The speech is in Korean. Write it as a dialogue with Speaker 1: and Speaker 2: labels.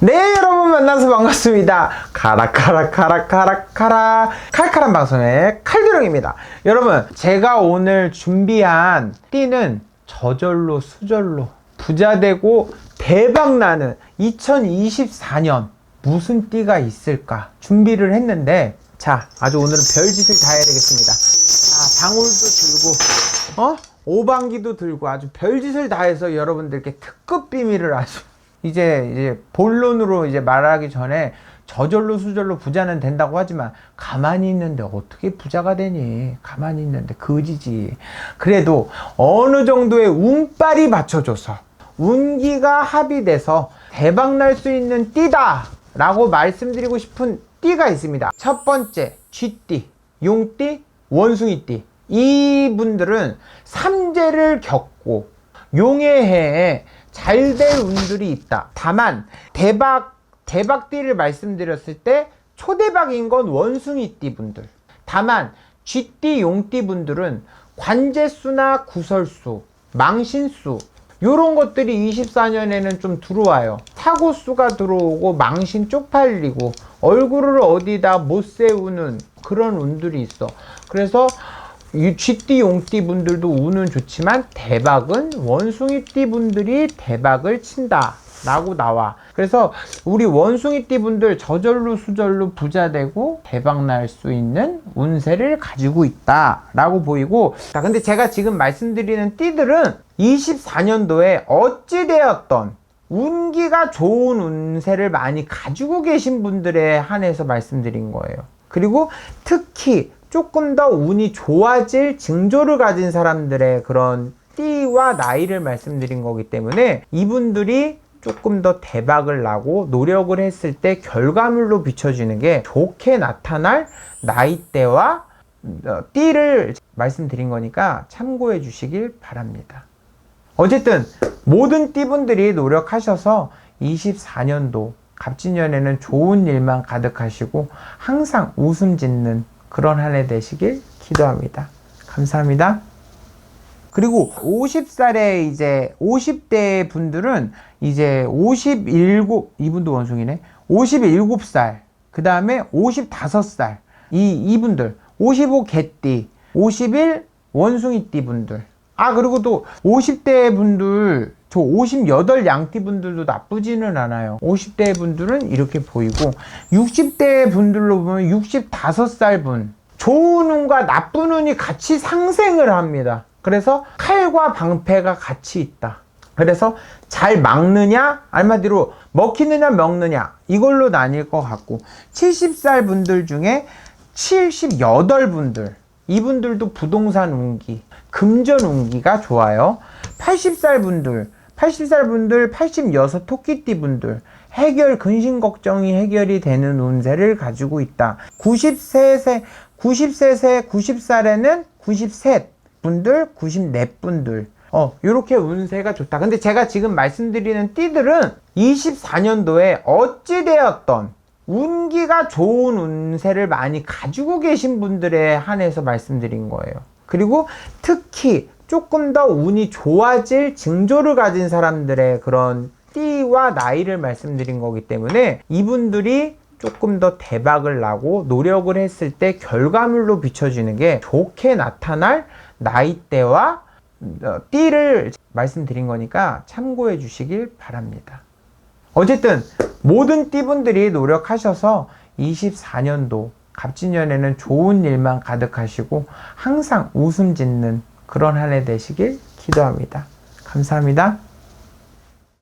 Speaker 1: 네 여러분 만나서 반갑습니다. 카라카라카라카라카라. 칼칼한 방송의 칼드렁입니다. 여러분 제가 오늘 준비한 띠는 저절로 수절로 부자되고 대박나는 2024년 무슨 띠가 있을까 준비를 했는데 자 아주 오늘은 별짓을 다 해야 되겠습니다. 자 방울도 들고 어? 오방기도 들고 아주 별짓을 다 해서 여러분들께 특급 비밀을 아주 이제 이제 본론으로 이제 말하기 전에 저절로 수절로 부자는 된다고 하지만 가만히 있는데 어떻게 부자가 되니? 가만히 있는데 거지지. 그래도 어느 정도의 운빨이 받쳐줘서 운기가 합의돼서 대박 날 수 있는 띠다 라고 말씀드리고 싶은 띠가 있습니다. 첫 번째 쥐띠, 용띠, 원숭이띠. 이분들은 삼재를 겪고 용의 해에 잘 될 운들이 있다. 다만 대박 대박띠를 말씀드렸을 때 초대박인 건 원숭이띠 분들. 다만 쥐띠 용띠 분들은 관제수나 구설수, 망신수 요런 것들이 24년에는 좀 들어와요. 사고수가 들어오고 망신 쪽팔리고 얼굴을 어디다 못 세우는 그런 운들이 있어. 그래서 이 쥐띠 용띠 분들도 운은 좋지만 대박은 원숭이띠 분들이 대박을 친다 라고 나와. 그래서 우리 원숭이띠 분들 저절로 수절로 부자 되고 대박 날 수 있는 운세를 가지고 있다 라고 보이고 자 근데 제가 지금 말씀드리는 띠들은 24년도에 어찌되었던 운기가 좋은 운세를 많이 가지고 계신 분들에 한해서 말씀드린 거예요. 그리고 특히 조금 더 운이 좋아질 징조를 가진 사람들의 그런 띠와 나이를 말씀드린 거기 때문에 이분들이 조금 더 대박을 나고 노력을 했을 때 결과물로 비춰지는 게 좋게 나타날 나이대와 어, 띠를 말씀드린 거니까 참고해 주시길 바랍니다. 어쨌든 모든 띠분들이 노력하셔서 24년도 갑진년에는 좋은 일만 가득하시고 항상 웃음 짓는 그런 한 해 되시길 기도합니다. 감사합니다. 그리고 50살에 이제 50대 분들은 이제 57 이분도 원숭이네. 57살. 그 다음에 55살. 이 이분들 55 개띠, 51 원숭이띠 분들. 아 그리고 또 50대 분들 저 58 양띠 분들도 나쁘지는 않아요. 50대 분들은 이렇게 보이고 60대 분들로 보면 65살 분 좋은 운과 나쁜 운이 같이 상생을 합니다. 그래서 칼과 방패가 같이 있다. 그래서 잘 막느냐, 한마디로 먹히느냐, 먹느냐, 이걸로 나뉠 것 같고, 70살 분들 중에 78분들, 이분들도 부동산 운기, 금전 운기가 좋아요. 80살 분들, 80살 분들, 86 토끼띠 분들, 해결, 근심 걱정이 해결이 되는 운세를 가지고 있다. 90세, 90세, 90살에는 93 분들, 94 분들, 어, 요렇게 운세가 좋다. 근데 제가 지금 말씀드리는 띠들은 24년도에 어찌되었던 운기가 좋은 운세를 많이 가지고 계신 분들에 한해서 말씀드린 거예요. 그리고 특히 조금 더 운이 좋아질 징조를 가진 사람들의 그런 띠와 나이를 말씀드린 거기 때문에 이분들이 조금 더 대박을 나고 노력을 했을 때 결과물로 비춰지는 게 좋게 나타날 나이대와 어, 띠를 말씀드린 거니까 참고해 주시길 바랍니다. 어쨌든 모든 띠분들이 노력하셔서 24년도 갑진년에는 좋은 일만 가득하시고 항상 웃음 짓는 그런 한 해 되시길 기도합니다. 감사합니다.